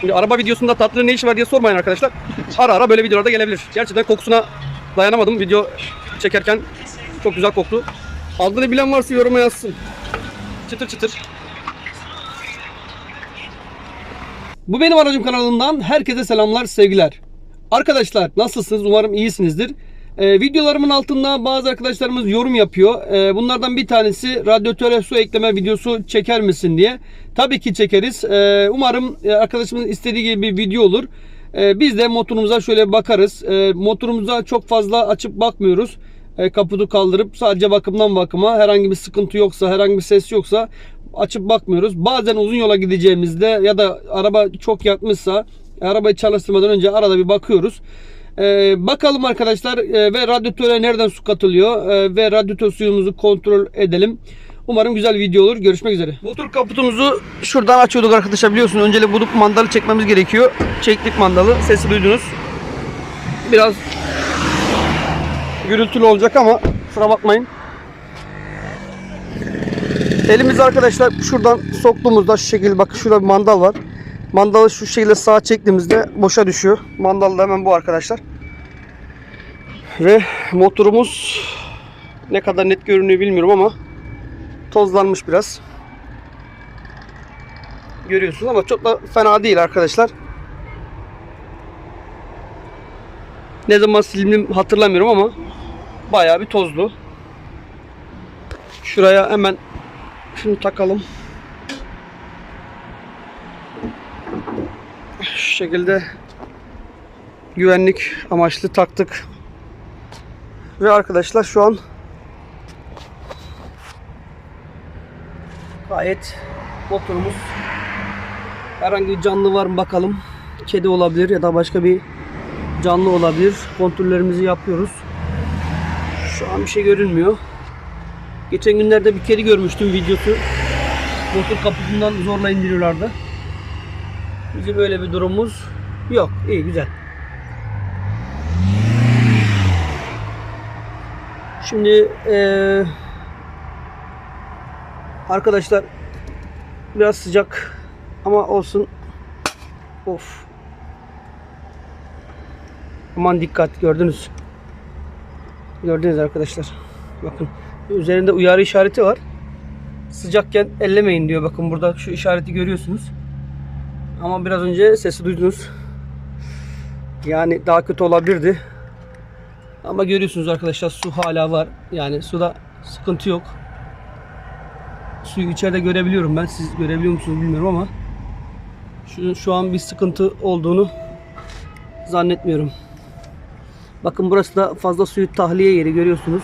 Şimdi araba videosunda tatlı ne işi var diye sormayın arkadaşlar. Ara ara böyle videolarda gelebilir. Gerçekten kokusuna dayanamadım video çekerken. Çok güzel koktu. Adını bilen varsa yoruma yazsın. Çıtır çıtır. Bu benim aracım kanalından herkese selamlar, sevgiler. Arkadaşlar nasılsınız? Umarım iyisinizdir. Ee, videolarımın altında bazı arkadaşlarımız yorum yapıyor. Ee, bunlardan bir tanesi radyatöre su ekleme videosu çeker misin diye. Tabii ki çekeriz. Ee, umarım e, arkadaşımızın istediği gibi bir video olur. Ee, biz de motorumuza şöyle bakarız. Ee, motorumuza çok fazla açıp bakmıyoruz. Ee, kaputu kaldırıp sadece bakımdan bakıma herhangi bir sıkıntı yoksa, herhangi bir ses yoksa açıp bakmıyoruz. Bazen uzun yola gideceğimizde ya da araba çok yakmışsa arabayı çalıştırmadan önce arada bir bakıyoruz. Ee, bakalım arkadaşlar e, ve radyatöre nereden su katılıyor e, ve radyatör suyumuzu kontrol edelim. Umarım güzel video olur. Görüşmek üzere. Motor kaputumuzu şuradan açıyorduk arkadaşlar biliyorsunuz. Öncelikle bulup mandalı çekmemiz gerekiyor. Çektik mandalı. Sesi duydunuz. Biraz gürültülü olacak ama kusura bakmayın. Elimizi arkadaşlar şuradan soktuğumuzda şu şekilde bakın şurada bir mandal var. Mandalı şu şekilde sağa çektiğimizde boşa düşüyor. Mandal da hemen bu arkadaşlar. Ve motorumuz ne kadar net görünüyor bilmiyorum ama tozlanmış biraz. Görüyorsunuz ama çok da fena değil arkadaşlar. Ne zaman sildim hatırlamıyorum ama bayağı bir tozlu. Şuraya hemen şunu takalım. Şu şekilde güvenlik amaçlı taktık. Ve arkadaşlar şu an gayet motorumuz herhangi bir canlı var mı bakalım. Kedi olabilir ya da başka bir canlı olabilir. Kontrollerimizi yapıyoruz. Şu an bir şey görünmüyor. Geçen günlerde bir kedi görmüştüm videosu. Motor kaputundan zorla indiriyorlardı. Bizim böyle bir durumumuz yok. İyi güzel. Şimdi eee, arkadaşlar biraz sıcak ama olsun. Of. Aman dikkat gördünüz. Gördünüz arkadaşlar. Bakın üzerinde uyarı işareti var. Sıcakken ellemeyin diyor. Bakın burada şu işareti görüyorsunuz. Ama biraz önce sesi duydunuz. Yani daha kötü olabilirdi. Ama görüyorsunuz arkadaşlar su hala var. Yani suda sıkıntı yok. Suyu içeride görebiliyorum ben. Siz görebiliyor musunuz bilmiyorum ama şu, şu an bir sıkıntı olduğunu zannetmiyorum. Bakın burası da fazla suyu tahliye yeri görüyorsunuz.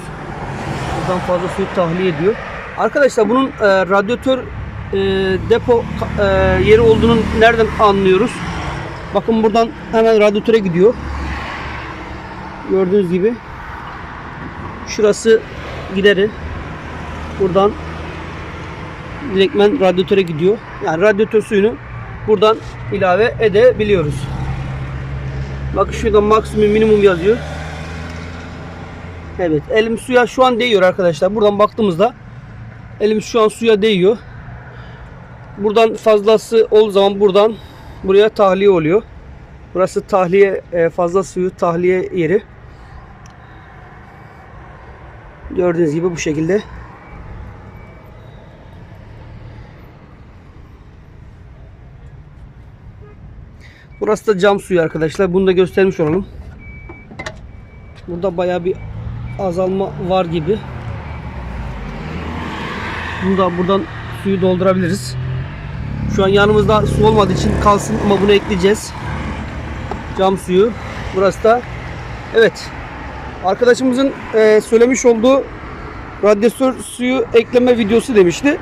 Buradan fazla suyu tahliye ediyor. Arkadaşlar bunun e, radyatör e, depo e, yeri olduğunu nereden anlıyoruz? Bakın buradan hemen radyatöre gidiyor. Gördüğünüz gibi. Şurası gideri. Buradan direktmen radyatöre gidiyor. Yani radyatör suyunu buradan ilave edebiliyoruz. Bakın şurada maksimum minimum yazıyor. Evet elim suya şu an değiyor arkadaşlar. Buradan baktığımızda elim şu an suya değiyor. Buradan fazlası olduğu zaman buradan buraya tahliye oluyor. Burası tahliye e, fazla suyu tahliye yeri. Gördüğünüz gibi bu şekilde. Burası da cam suyu arkadaşlar. Bunu da göstermiş olalım. Burada bayağı bir azalma var gibi. Bunu da buradan suyu doldurabiliriz. Şu an yanımızda su olmadığı için kalsın ama bunu ekleyeceğiz. Cam suyu. Burası da evet. Arkadaşımızın e, söylemiş olduğu radyatör suyu ekleme videosu demişti.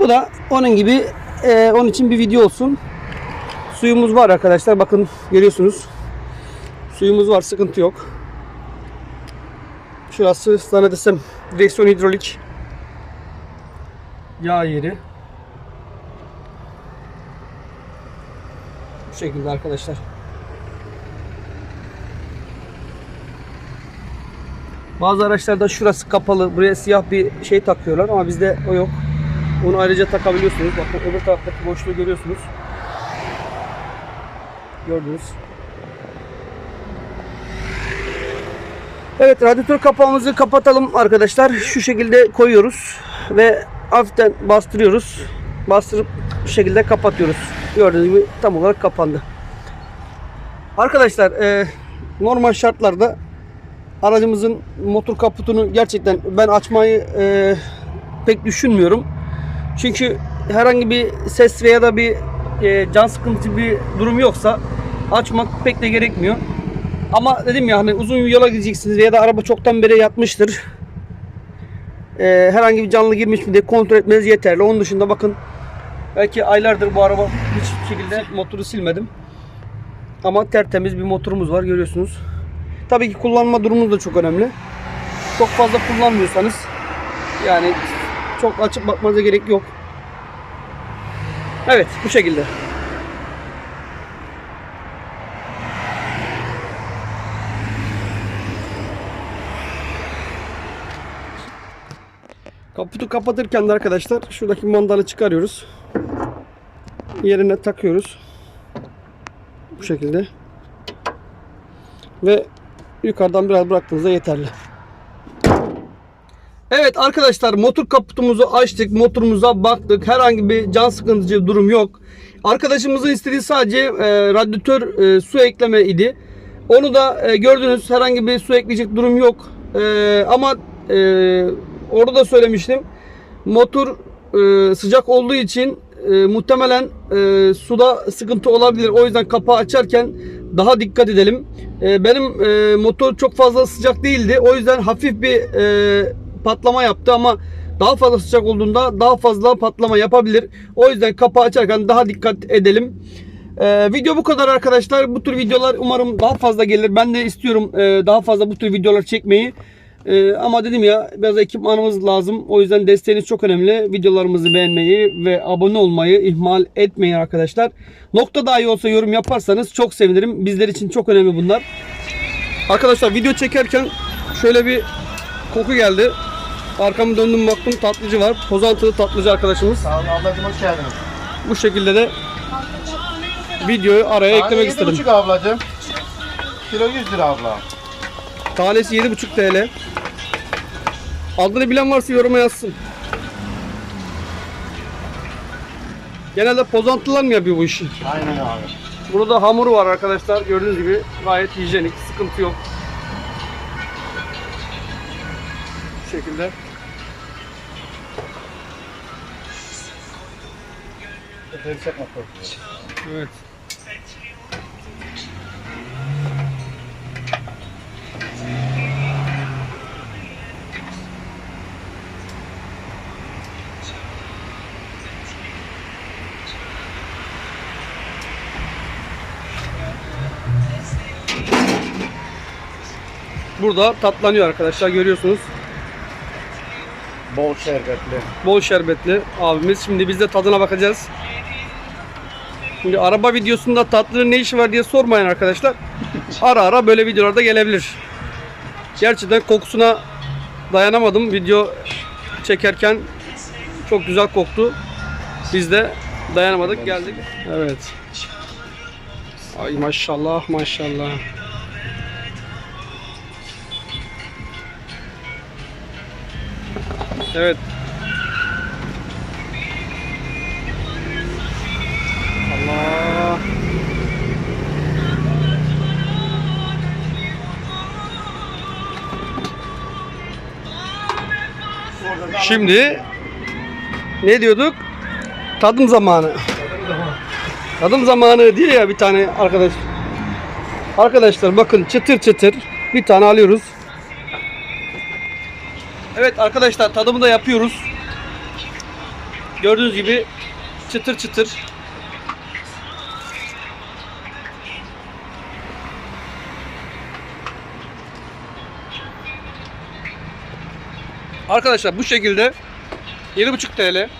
Bu da onun gibi e, onun için bir video olsun. Suyumuz var arkadaşlar. Bakın görüyorsunuz. Suyumuz var. Sıkıntı yok. Şurası zannedersem direksiyon hidrolik yağ yeri. Şekilde arkadaşlar. Bazı araçlarda şurası kapalı. Buraya siyah bir şey takıyorlar ama bizde o yok. Onu ayrıca takabiliyorsunuz. Bakın öbür taraftaki boşluğu görüyorsunuz. Gördünüz. Evet radyatör kapağımızı kapatalım arkadaşlar. Şu şekilde koyuyoruz ve hafiften bastırıyoruz. Bastırıp bu şekilde kapatıyoruz. Gördüğünüz gibi tam olarak kapandı. Arkadaşlar e, normal şartlarda aracımızın motor kaputunu gerçekten ben açmayı e, pek düşünmüyorum. Çünkü herhangi bir ses veya da bir e, can sıkıntısı bir durum yoksa açmak pek de gerekmiyor. Ama dedim ya hani uzun yola gideceksiniz veya da araba çoktan beri yatmıştır. E, herhangi bir canlı girmiş mi diye kontrol etmeniz yeterli. Onun dışında bakın belki aylardır bu araba hiçbir şekilde motoru silmedim. Ama tertemiz bir motorumuz var görüyorsunuz. Tabii ki kullanma durumunuz da çok önemli. Çok fazla kullanmıyorsanız yani çok açıp bakmanıza gerek yok. Evet bu şekilde. Kaputu kapatırken de arkadaşlar şuradaki mandalı çıkarıyoruz. Yerine takıyoruz. Bu şekilde. Ve yukarıdan biraz bıraktığınızda yeterli. Evet arkadaşlar motor kaputumuzu açtık. Motorumuza baktık. Herhangi bir can sıkıntıcı durum yok. Arkadaşımızın istediği sadece e, radyatör e, su ekleme idi. Onu da e, gördünüz. Herhangi bir su ekleyecek durum yok. E, ama e, orada da söylemiştim. Motor e, sıcak olduğu için e, muhtemelen e, suda sıkıntı olabilir. O yüzden kapağı açarken daha dikkat edelim. E, benim e, motor çok fazla sıcak değildi. O yüzden hafif bir e, patlama yaptı ama daha fazla sıcak olduğunda daha fazla patlama yapabilir. O yüzden kapağı açarken daha dikkat edelim. Ee, video bu kadar arkadaşlar. Bu tür videolar umarım daha fazla gelir. Ben de istiyorum e, daha fazla bu tür videolar çekmeyi. E, ama dedim ya biraz ekipmanımız lazım. O yüzden desteğiniz çok önemli. Videolarımızı beğenmeyi ve abone olmayı ihmal etmeyin arkadaşlar. Nokta dahi olsa yorum yaparsanız çok sevinirim. Bizler için çok önemli bunlar. Arkadaşlar video çekerken şöyle bir koku geldi. Arkamı döndüm baktım tatlıcı var. Pozantılı tatlıcı arkadaşımız. Sağ olun ablacığım hoş geldiniz. Bu şekilde de videoyu araya eklemek Tane istedim. 7,5 ablacığım. Kilo 100 lira abla. Tanesi 7,5 TL. Adını bilen varsa yoruma yazsın. Genelde pozantılar mı yapıyor bu işi? Aynen abi. Burada hamuru var arkadaşlar. Gördüğünüz gibi gayet hijyenik. Sıkıntı yok. Bu şekilde. Evet. Burada tatlanıyor arkadaşlar görüyorsunuz. Bol şerbetli. Bol şerbetli abimiz. Şimdi biz de tadına bakacağız. Şimdi araba videosunda tatlının ne işi var diye sormayın arkadaşlar. Ara ara böyle videolarda gelebilir. Gerçekten kokusuna dayanamadım. Video çekerken çok güzel koktu. Biz de dayanamadık geldik. Evet. Ay maşallah maşallah. Evet. Şimdi ne diyorduk? Tadım zamanı. Tadım zamanı diyor ya bir tane arkadaş. Arkadaşlar bakın çıtır çıtır bir tane alıyoruz. Evet arkadaşlar tadımı da yapıyoruz. Gördüğünüz gibi çıtır çıtır. Arkadaşlar bu şekilde 7,5 TL.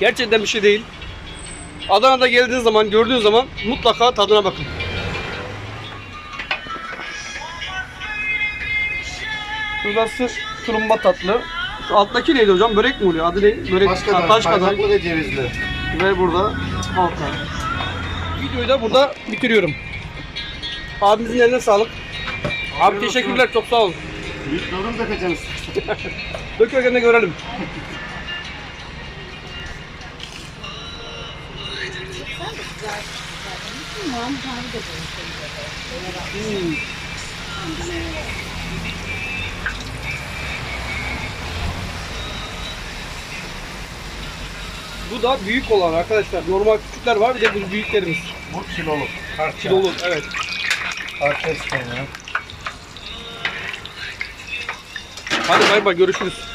Gerçekten bir şey değil. Adana'da geldiğiniz zaman, gördüğünüz zaman mutlaka tadına bakın. Şurası tulumba tatlı. Şu alttaki neydi hocam? Börek mi oluyor? Adı ne? Börek. Başka da taş kadar. kaymaklı ve cevizli. Ve burada halka. videoyu da burada bitiriyorum. Abimizin eline sağlık. Abi teşekkürler çok sağ ol. Büyük yorum dökeceğiz. Döküyorken de görelim. Hmm. Bu da büyük olan arkadaşlar. Normal küçükler var bir de bu büyüklerimiz. Bu kiloluk. Parça. Kilolu evet. Parça isteyin ya. Hadi bay bay görüşürüz.